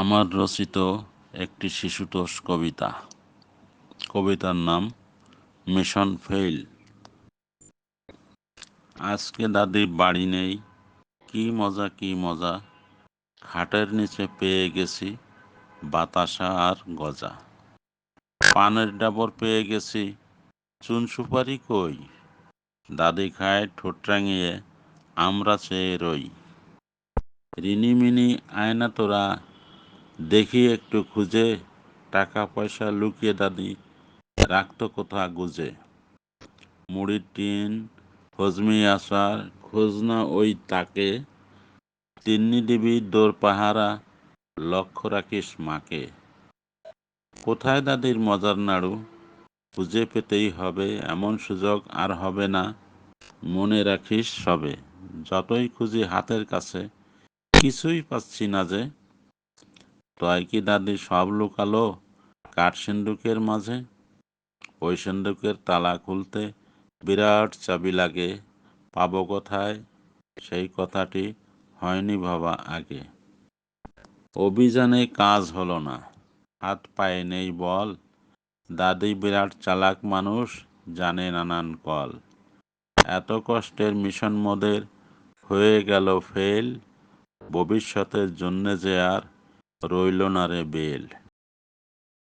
আমার রচিত একটি শিশুতোষ কবিতা। কবিতার নাম মিশন ফেইল। আজকে দাদি বাড়ি নেই, কি মজা কি মজা। খাটের নিচে পেয়ে গেছি বাতাসা আর গজা। পানের ডাবর পেয়ে গেছি, চুন সুপারি কই। দাদি খায় ঠোঁট রাঙিয়ে, আমরা চেয়ে রই। রিনিমিনি আয়না তোরা দেখি একটু খুঁজে টাকা পয়সা লুকিয়ে দাদি, রাখতো কোথা গুজে। মুড়ির টিন হজমি আসার, খোঁজ না ওই তাকে। তিন্নি দিবি দোর পাহারা, লক্ষ্য রাখিস মাকে। কোথায় দাদির মজার নাড়ু? খুঁজে পেতেই হবে, এমন সুযোগ আর হবে না। মনে রাখিস সবে, যতই খুঁজি হাতের কাছে, কিছুই পাচ্ছি না যে তয় কি দাদি সব লুকালো কাঠ সিন্ধুকের মাঝে। ওই সিন্ধুকের তালা খুলতে বিরাট চাবি লাগে, পাবো কোথায়? সেই কথাটি হয়নি ভাবা আগে। অভিযানে কাজ হলো না, হাত পায়ে নেই বল। দাদি বিরাট চালাক মানুষ, জানে নানান কল। এত কষ্টের মিশন মোদের হয়ে গেল ফেল, ভবিষ্যতের জন্যে যে আর রইল না রে বেল।